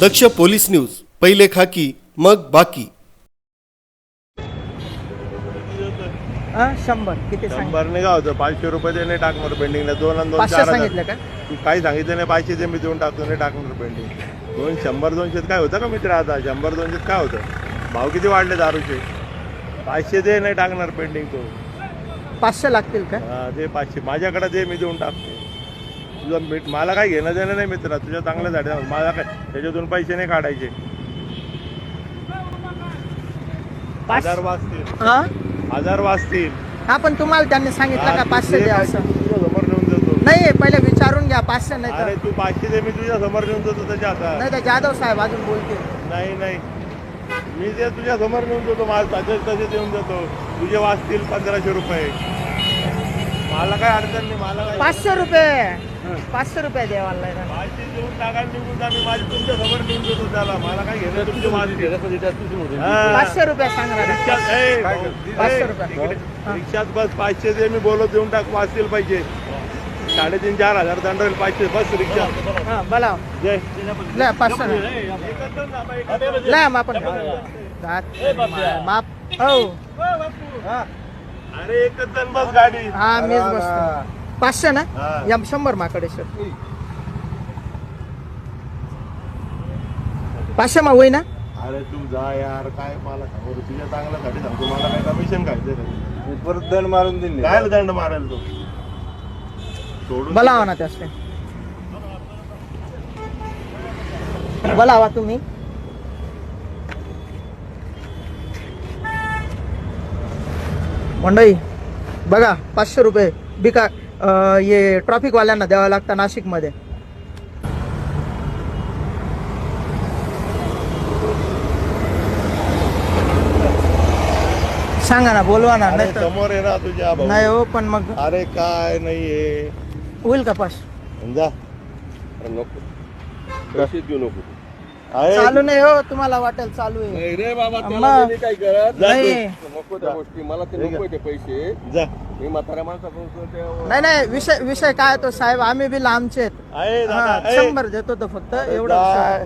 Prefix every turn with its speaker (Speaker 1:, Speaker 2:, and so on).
Speaker 1: दक्ष police news पहिले खाकी मग बाकी.
Speaker 2: हा शंभर. किती सांगितलं?
Speaker 3: शंभर नाही का होतं. पाचशे रुपये ते नाही टाकणार पेंडिंगला दोन आणि दोन
Speaker 2: पाचशे
Speaker 3: चार हजार.
Speaker 2: सांगितलं का?
Speaker 3: तू काही सांगितलं नाही पाचशे ते मी देऊन टाकतो नाही टाकणार पेंडिंग दोन शंभर दोनशेत काय होतं का मित्र आता? शंभर दोनशेत काय होतं? भाव किती वाढले दारूचे? पाचशे ते नाही टाकणार पेंडिंग तो.
Speaker 2: पाचशे लागतील का?
Speaker 3: हा, ते पाचशे. माझ्याकडे ते मी देऊन टाकतो. तुझं मिठ मला काय घेणं देणं नाही मित्र तुझ्या चांगल्यासाठी सांगतो. मला काय त्याच्यातून पैसे नाही काढायचे. हजार वाचतील.
Speaker 2: हा?
Speaker 3: हजार वाचतील.
Speaker 2: हा पण तुम्हाला त्यांनी सांगितलं का पाचशे द्या असं?
Speaker 3: तुझ्या समोर नेऊन देतो.
Speaker 2: नाही पहिले विचारून घ्या पाचशे नाही
Speaker 3: अरे
Speaker 2: तर
Speaker 3: तू पाचशे दे मी तुझ्या समोर नेऊन देतो त्याच्या हातात
Speaker 2: नाही तर जाधव साहेब अजून बोलतील.
Speaker 3: नाही नाही. मी ते तुझ्या समोर नेऊन देतो मला तसे तसे देऊन देतो. तुझे वाचतील पंधराशे रुपये. मला काय अडचण नाही मला काय
Speaker 2: पाचशे रुपये. पाचशे रुपये द्यावाला
Speaker 3: देऊन टाका निघून जा मी माझी तुमच्यासमोर नेऊन देतो त्याला. मला काय घेणं तुमचे वाचतील हा.
Speaker 2: पाचशे रुपये सांगा. ना.
Speaker 3: रिक्षात ए,
Speaker 2: पाचशे रुपये. हा.
Speaker 3: रिक्षात बस पाचशे दे मी बोलत देऊन टाक वाचतील पाहिजे साडेतीन चार हजार दंड होईल पाचशे बस रिक्षा.
Speaker 2: हा बोला.
Speaker 3: जय
Speaker 2: लय पाचशे. ना,
Speaker 3: बाई.
Speaker 2: लय माप. माप हो.
Speaker 3: अरे एकच जण बस गाडी.
Speaker 2: हा मीच बसतो. पाचशे ना?
Speaker 3: हा.
Speaker 2: या शंभर माकडे सर. पाचशे मा होई ना?
Speaker 3: अरे तू जा यार काय मला रे, तुझ्या चांगल्यासाठी सांगतो. मला काय कमिशन खायचं
Speaker 4: परत दंड मारून दिले.
Speaker 3: काय दंड मारेल तू? सोडून
Speaker 2: बोलावा ना त्यासले बोलावा तुम्ही. मंडई बघा पाचशे रुपये. बिका अं, हे ट्रॉफिक वाल्यांना द्यावं लागतं नाशिकमध्ये. सांगा ना बोलवा ना नाही तर
Speaker 3: समोर आहे ना तुझ्या भाऊ.
Speaker 2: नाही हो पण मग
Speaker 3: अरे काय नाहीये.
Speaker 2: होईल का पास?
Speaker 3: जा.
Speaker 4: अरे नको. पैसे देऊ नको.
Speaker 3: आहे.
Speaker 2: चालू नाही हो तुम्हाला वाटेल चालू आहे.
Speaker 4: नाही रे बाबा त्याला
Speaker 2: अम्मा.
Speaker 4: मी काय करत.
Speaker 3: जा
Speaker 2: नाही.
Speaker 4: नको त्या गोष्टी मला ते
Speaker 3: ठीक आहे.
Speaker 4: नको ते पैसे.
Speaker 3: जा.
Speaker 4: मी म्हाताऱ्या माणसाकडून ते-
Speaker 2: नाही नाही विषय विषय काय तो साहेब आम्ही बी लांबचे आहेत.
Speaker 3: आहे
Speaker 2: हा. शंभर देतो तो फक्त एवढं
Speaker 3: काय?